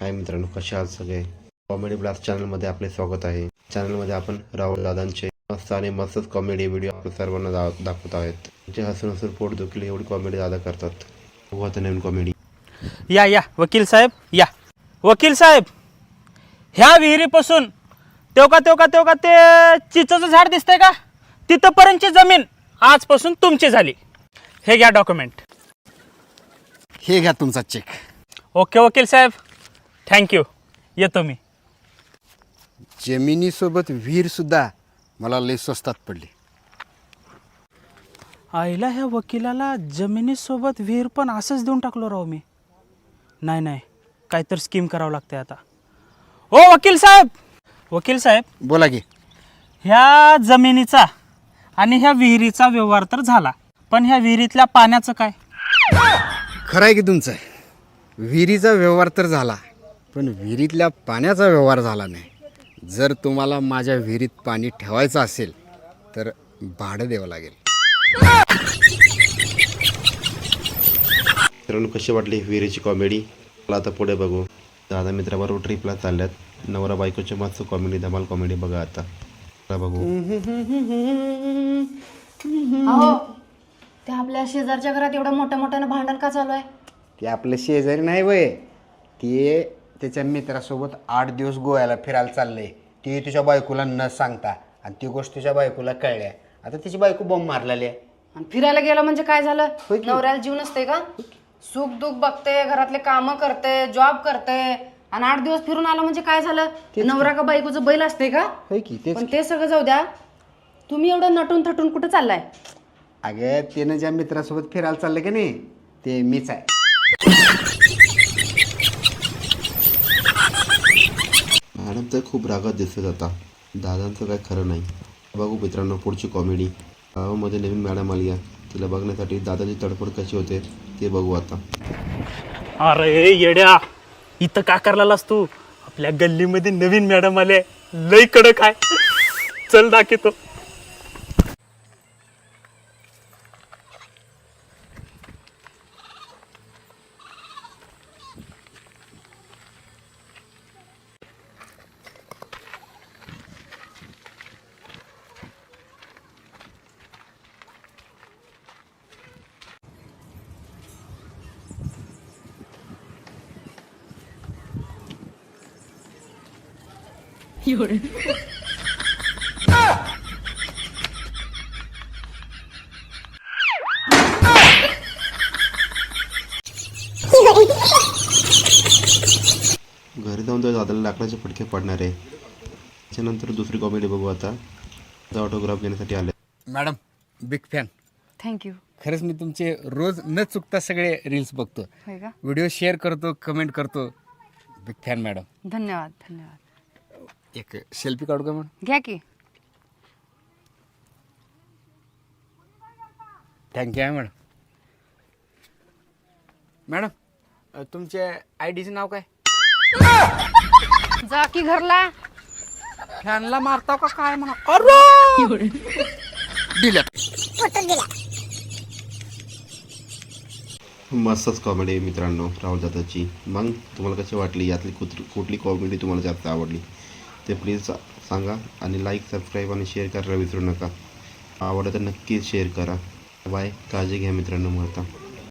हाय मित्रांनो कसे आहात सगळे? कॉमेडी ब्लास्ट चॅनलमध्ये आपले स्वागत आहे. चॅनलमध्ये आपण राहुल दादांचे मस्त आणि मस्तच कॉमेडी व्हिडिओ आपल्या सर्वांना दा- दाखवत आहेत. त्यांचे हसून हसून पोट दुखले एवढी कॉमेडी दादा करतात. बघू आता नवीन कॉमेडी या या. वकील साहेब या. वकील साहेब ह्या विहिरीपासून तेवका तेवका तेवका ते चिचचं झाड दिसतंय का? तिथंपर्यंतची जमीन आजपासून तुमची झाली. हे घ्या डॉक्युमेंट हे घ्या तुमचा चेक ओके वकील साहेब. थँक्यू येतो मी. जमिनीसोबत विहीरसुद्धा मला लय स्वस्तात पडली. आईला ह्या वकिलाला जमिनीसोबत विहीर पण असंच देऊन टाकलो राव मी. नाही नाही. काहीतरी स्कीम करावं लागते आता. ओ वकील साहेब! वकील साहेब बोला की. ह्या जमिनीचा आणि ह्या विहिरीचा व्यवहार तर झाला पण ह्या विहिरीतल्या पाण्याचं काय? खरं आहे की तुमचं विहिरीचा व्यवहार तर झाला. पण विहिरीतल्या पाण्याचा व्यवहार झाला नाही. जर तुम्हाला माझ्या विहिरीत पाणी ठेवायचं असेल तर भाडं द्यावं लागेल. मित्रांनो कशी वाटली विहिरीची कॉमेडी मला आता पुढे बघू. दादा मित्राबरोबर ट्रिपला चालल्यात. नवरा बायकोची मस्त कॉमेडी धमाल कॉमेडी बघा आता. चला बघू. ते आपल्या शेजारच्या घरात एवढं मोठ्या मोठ्यानं भांडण का चालू आहे? ते आपलं शेजारी नाही वय. ते त्याच्या मित्रासोबत आठ दिवस गोव्याला फिरायला चाललंय. ते तुझ्या बायकोला न सांगता. आणि ती गोष्ट तुझ्या बायकोला कळल्या. आता तिची बायको बॉम्ब मारलेली आहे. आणि फिरायला गेलं म्हणजे काय झालं? होय की? नवऱ्याला जीव नसते का? सुख दुःख बघते घरातले कामं करते जॉब करते. आणि आठ दिवस फिरून आलं म्हणजे काय झालं? नवरा का बायकोचं बैल असते का? होय की तेच पण ते सगळं जाऊ द्या. तुम्ही एवढं नटून थटून कुठं चाललाय? अगं त्यानं ज्या मित्रासोबत फिरायला चाललं की नाही ते मीच आहे मॅडम तर खूप रागात दिसत आता दादांचं काय खरं नाही. बघू मित्रांनो पुढची कॉमेडी गावामध्ये नवीन मॅडम आली आहे तिला बघण्यासाठी दादाची तडफड कशी होते ते बघू आता. अरे येड्या इथं का करलास तू? आपल्या गल्लीमध्ये नवीन मॅडम आले. लई कडक आहे. चल दाखवतो. घरी जाऊन तर दादाला लाकडाचे फटके पडणार आहे. त्याच्यानंतर दुसरी कॉमेडी बघू आता. ऑटोग्राफ घेण्यासाठी आले मॅडम बिग फॅन थँक्यू खरंच मी तुमचे रोज न चुकता सगळे रील्स बघतो. होय का? व्हिडिओ शेअर करतो कमेंट करतो. बिग फॅन मॅडम धन्यवाद धन्यवाद. एक सेल्फी काढू का मॅडम? घ्या की. थँक्यू आहे मॅडम. मॅडम अ, तुमच्या आय डीचं नाव काय? जा की घरला. फॅनला मारताव का काय म्हणा? अरे! डिलेट मस्तच कॉमेडी आहे मित्रांनो राहुल दादाची. मग तुम्हाला कशी वाटली? यातली कुठ कुठली कॉमेडी तुम्हाला जास्त आवडली? ते प्लीज सांगा आणि लाईक सबस्क्राईब आणि शेअर करायला विसरू नका. आवडलं तर नक्कीच शेअर करा. बाय काळजी घ्या मित्रांनो मग